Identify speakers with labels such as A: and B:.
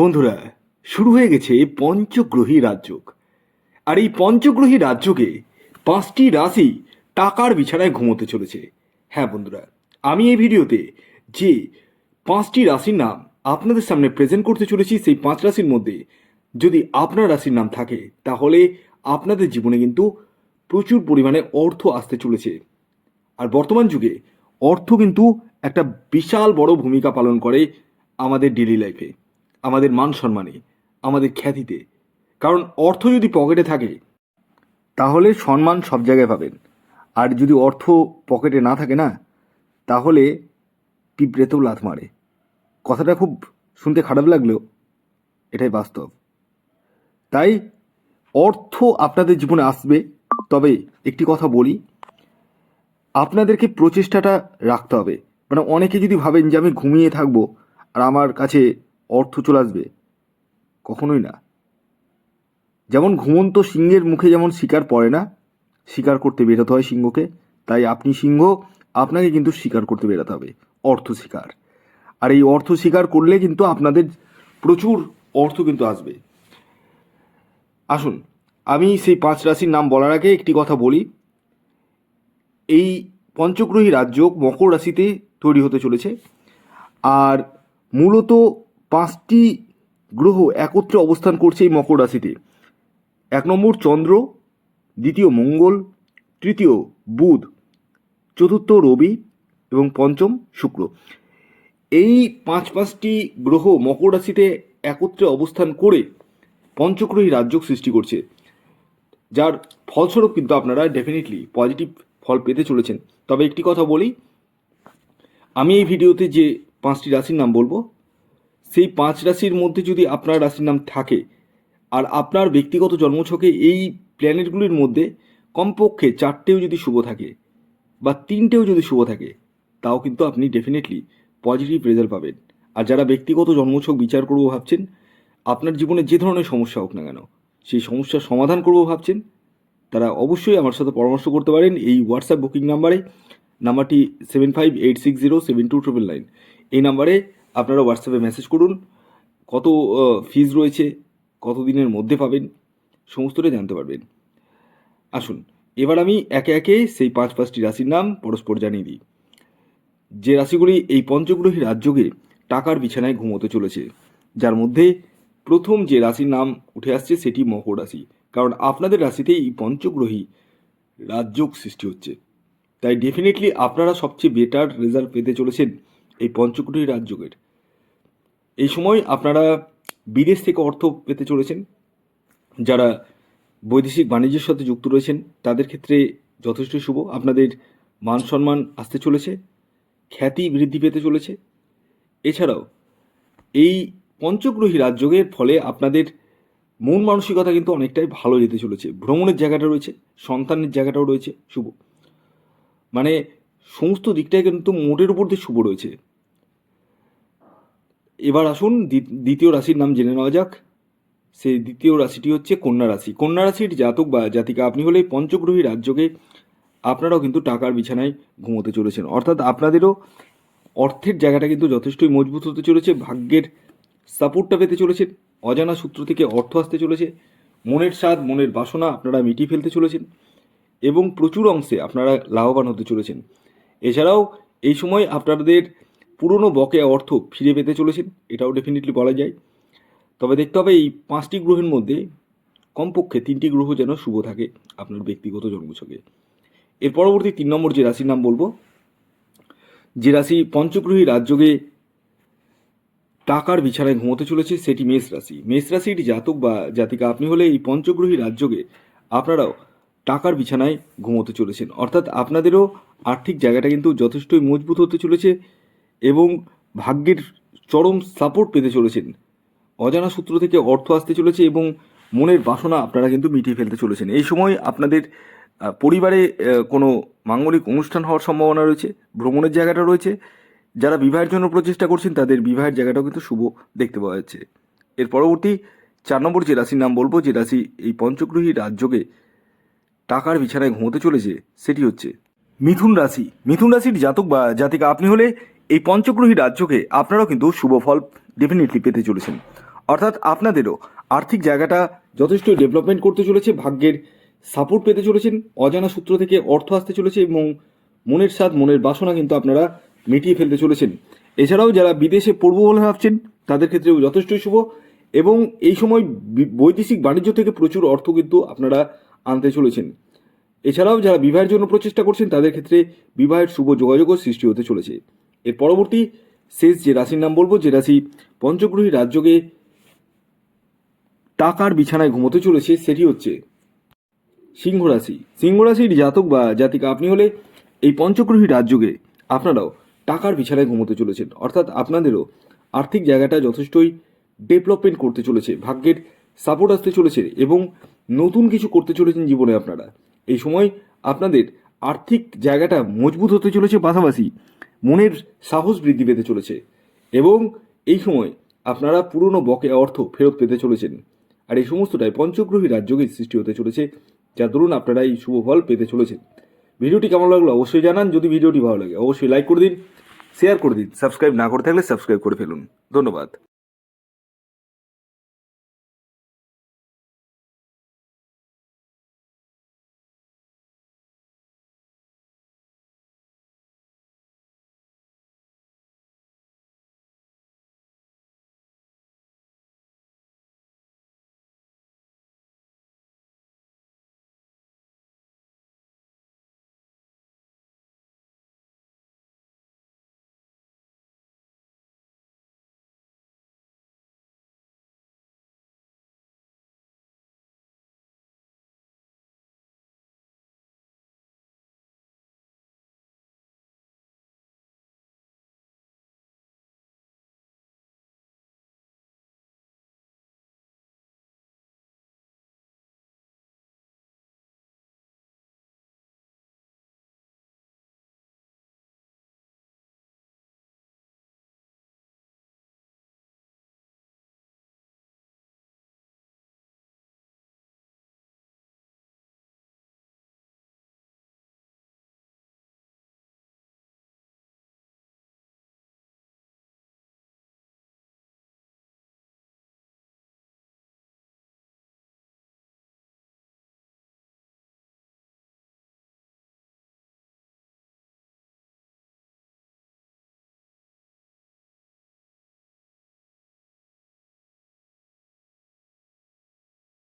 A: বন্ধুরা, শুরু হয়ে গেছে পঞ্চগ্রহী রাজযোগ। আর এই পঞ্চগ্রহী রাজযোগে পাঁচটি রাশি টাকার বিছানায় ঘুমোতে চলেছে। হ্যাঁ বন্ধুরা, আমি এই ভিডিওতে যে পাঁচটি রাশির নাম আপনাদের সামনে প্রেজেন্ট করতে চলেছি, সেই পাঁচ রাশির মধ্যে যদি আপনার রাশির নাম থাকে, তাহলে আপনাদের জীবনে কিন্তু প্রচুর পরিমাণে অর্থ আসতে চলেছে। আর বর্তমান যুগে অর্থ কিন্তু একটা বিশাল বড় ভূমিকা পালন করে আমাদের ডেলি লাইফে আমাদের মান সম্মানে, আমাদের খ্যাতিতে। কারণ অর্থ যদি পকেটে থাকে, তাহলে সম্মান সব জায়গায় পাবেন। আর যদি অর্থ পকেটে না থাকে না, তাহলে পিঁপড়েতেও লাথ মারে। কথাটা খুব শুনতে খারাপ লাগলেও এটাই বাস্তব। তাই অর্থ আপনাদের জীবনে আসবে, তবে একটি কথা বলি, আপনাদেরকে প্রচেষ্টাটা রাখতে হবে। মানে অনেকে যদি ভাবেন যে আমি ঘুমিয়ে থাকব আর আমার কাছে অর্থ চলে আসবে। কখনোই না। যেমন ঘুমন্ত সিংহের মুখে যেমন শিকার পড়ে না, শিকার করতে বেরোতে হয় সিংহকে, তাই আপনি সিংহ, আপনাকে কিন্তু শিকার করতে বেরোতে হবে, অর্থ শিকার। আর এই অর্থ শিকার করলে কিন্তু আপনাদের প্রচুর অর্থ কিন্তু আসবে। আসুন, আমি সেই পাঁচ রাশির নাম বলার আগে একটি কথা বলি। এই পঞ্চগ্রহী রাজ্য মকর রাশিতে তৈরি হতে চলেছে। আর মূলত পাঁচটি গ্রহ একত্রে অবস্থান করছে এই মকর রাশিতে। এক নম্বর চন্দ্র, দ্বিতীয় মঙ্গল, তৃতীয় বুধ, চতুর্থ রবি এবং পঞ্চম শুক্র। এই পাঁচ পাঁচটি গ্রহ মকর রাশিতে একত্রে অবস্থান করে পঞ্চগ্রহী রাজ্য সৃষ্টি করছে, যার ফলস্বরূপ কিন্তু আপনারা ডেফিনেটলি পজিটিভ ফল পেতে চলেছেন। তবে একটি কথা বলি, আমি এই ভিডিওতে যে পাঁচটি রাশির নাম বলব সেই পাঁচ রাশির মধ্যে যদি আপনার রাশির নাম থাকে, আর আপনার ব্যক্তিগত জন্মছকে এই প্ল্যানেটগুলির মধ্যে কমপক্ষে চারটেও যদি শুভ থাকে বা তিনটেও যদি শুভ থাকে, তাও কিন্তু আপনি ডেফিনেটলি পজিটিভ রেজাল্ট পাবেন। আর যারা ব্যক্তিগত জন্মছক বিচার করব ভাবছেন, আপনার জীবনে যে ধরনের সমস্যা হোক না কেন, সেই সমস্যার সমাধান করব ভাবছেন, তারা অবশ্যই আমার সাথে পরামর্শ করতে পারেন এই হোয়াটসঅ্যাপ বুকিং নাম্বারে নাম্বারটি seven five eight six zero seven two triple nine এই নাম্বারে আপনারা হোয়াটসঅ্যাপে মেসেজ করুন। কত ফিজ রয়েছে কত দিনের মধ্যে পাবেন সমস্তটা জানতে পারবেন। আসুন, এবার আমি একে একে সেই পাঁচ পাঁচটি রাশির নাম পরস্পর জানিয়ে দিই। যে রাশিগুলি এই পঞ্চগ্রহী রাজ্যকে টাকার বিছানায় ঘুমোতে চলেছে, যার মধ্যে প্রথম যে রাশির নাম উঠে আসছে সেটি মকর রাশি, কারণ আপনাদের রাশিতে এই পঞ্চগ্রহী রাজযোগ সৃষ্টি হচ্ছে। তাই ডেফিনেটলি আপনারা সবচেয়ে বেটার রেজাল্ট পেতে চলেছেন এই পঞ্চগ্রহী রাজযোগের। এই সময় আপনারা বিদেশ থেকে অর্থ পেতে চলেছেন, যারা বৈদেশিক বাণিজ্যের সাথে যুক্ত রয়েছেন, তাদের ক্ষেত্রে যথেষ্ট শুভ। আপনাদের মান সম্মান আসতে চলেছে, খ্যাতি বৃদ্ধি পেতে চলেছে। এছাড়াও, এই পঞ্চগ্রহী রাজযোগের ফলে আপনাদের মন মানসিকতা কিন্তু অনেকটাই ভালো যেতে চলেছে। ভ্রমণের জায়গাটা রয়েছে, সন্তানের জায়গাটাও রয়েছে, শুভ। মানে সমস্ত দিকটাই কিন্তু মোটের উপর দিয়ে শুভ রয়েছে। এবার আসুন, দ্বি- দ্বিতীয় রাশির নাম জেনে নেওয়া যাক। সেই দ্বিতীয় রাশিটি হচ্ছে কন্যা রাশি। কন্যা রাশির জাতক বা জাতিকা, আপনি হলে পঞ্চগ্রহী রাজ্যকে আপনারাও কিন্তু টাকার বিছানায় ঘুমোতে চলেছেন। অর্থাৎ আপনাদেরও অর্থের জায়গাটা কিন্তু যথেষ্টই মজবুত হতে চলেছে, ভাগ্যের সাপোর্টটা পেতে চলেছেন, অজানা সূত্র থেকে অর্থ আসতে চলেছে, মনের স্বাদ, মনের বাসনা আপনারা মিটিয়ে ফেলতে চলেছেন এবং প্রচুর অংশে আপনারা লাভবান হতে চলেছেন। এছাড়াও এই সময় আপনাদের পুরনো বকেয়া অর্থ ফিরে পেতে চলেছেন, এটাও ডেফিনেটলি বলা যায়। তবে দেখতে হবে এই পাঁচটি গ্রহের মধ্যে কমপক্ষে তিনটি গ্রহ যেন শুভ থাকে আপনার ব্যক্তিগত জন্মছকে। এর পরবর্তী তিন নম্বর যে রাশির নাম বলব, যে রাশি পঞ্চগ্রহী রাজযোগে টাকার বিছানায় ঘুমোতে চলেছে, সেটি মেষ রাশি। মেষ রাশির জাতক বা জাতিকা, আপনি হলে এই পঞ্চগ্রহী রাজযোগে আপনারাও টাকার বিছানায় ঘুমোতে চলেছেন। অর্থাৎ আপনাদেরও আর্থিক জায়গাটা কিন্তু যথেষ্টই মজবুত হতে চলেছে। এবং ভাগ্যের চরম সাপোর্ট পেতে চলেছেন। অজানা সূত্র থেকে অর্থ আসতে চলেছে এবং মনের বাসনা আপনারা কিন্তু মিটিয়ে ফেলতে চলেছেন। এই সময় আপনাদের পরিবারে কোনো মাঙ্গলিক অনুষ্ঠান হওয়ার সম্ভাবনা রয়েছে, ভ্রমণের জায়গাটা রয়েছে। যারা বিবাহের জন্য প্রচেষ্টা করছেন, তাদের বিবাহের জায়গাটাও কিন্তু শুভ দেখতে পাওয়া যাচ্ছে। এর পরবর্তী চার নম্বর যে রাশির নাম বলব, যে রাশি এই পঞ্চগ্রহী রাজযোগে টাকার বিছানায় ঘুমোতে চলেছে, সেটি হচ্ছে মিথুন রাশি। মিথুন রাশির জাতক বা জাতিকা আপনি হলে এই পঞ্চগ্রহী রাজ্যকে আপনারাও কিন্তু শুভ ফল ডেফিনেটলি পেতে চলেছেন। অর্থাৎ আপনাদেরও আর্থিক জায়গাটা যথেষ্ট ডেভেলপমেন্ট করতে চলেছে, ভাগ্যের সাপোর্ট পেতে চলেছেন, অজানা সূত্র থেকে অর্থ আসতে চলেছে এবং মনের স্বাদ, মনের বাসনা কিন্তু আপনারা মিটিয়ে ফেলতে চলেছেন। এছাড়াও যারা বিদেশে পড়ব বলে ভাবছেন, তাদের ক্ষেত্রেও যথেষ্টই শুভ এবং এই সময় বৈদেশিক বাণিজ্য থেকে প্রচুর অর্থ কিন্তু আপনারা আনতে চলেছেন। এছাড়াও যারা বিবাহের জন্য প্রচেষ্টা করছেন, তাদের ক্ষেত্রে বিবাহের শুভ যোগাযোগও সৃষ্টি হতে চলেছে। এর পরবর্তী শেষ যে রাশির নাম বলব, যে রাশি পঞ্চগ্রহী রাজ্যকে টাকার বিছানায় ঘুমোতে চলেছে, সেটি হচ্ছে সিংহ রাশি। সিংহ রাশির জাতক বা জাতিকা, আপনি হলে এই পঞ্চগ্রহী রাজযোগে আপনারাও টাকার বিছানায় ঘুমোতে চলেছেন। অর্থাৎ আপনাদেরও আর্থিক জায়গাটা যথেষ্টই ডেভেলপমেন্ট করতে চলেছে, ভাগ্যের সাপোর্ট আসতে চলেছে এবং নতুন কিছু করতে চলেছেন জীবনে আপনারা। এই সময় আপনাদের আর্থিক জায়গাটা মজবুত হতে চলেছে পাশাপাশি মনের সাহস বৃদ্ধি পেতে চলেছে। এবং এই সময় আপনারা পুরনো বকেয়া অর্থ ফেরত পেতে চলেছেন। আর এই সমস্তটাই পঞ্চগ্রহী রাজ্যকে সৃষ্টি হতে চলেছে, যা দরুন আপনারা এই শুভ ফল পেতে চলেছেন। ভিডিওটি কেমন লাগল অবশ্যই জানান, যদি ভিডিওটি ভালো লাগে অবশ্যই লাইক করে দিন শেয়ার করে দিন সাবস্ক্রাইব না করে থাকলে সাবস্ক্রাইব করে ফেলুন। ধন্যবাদ।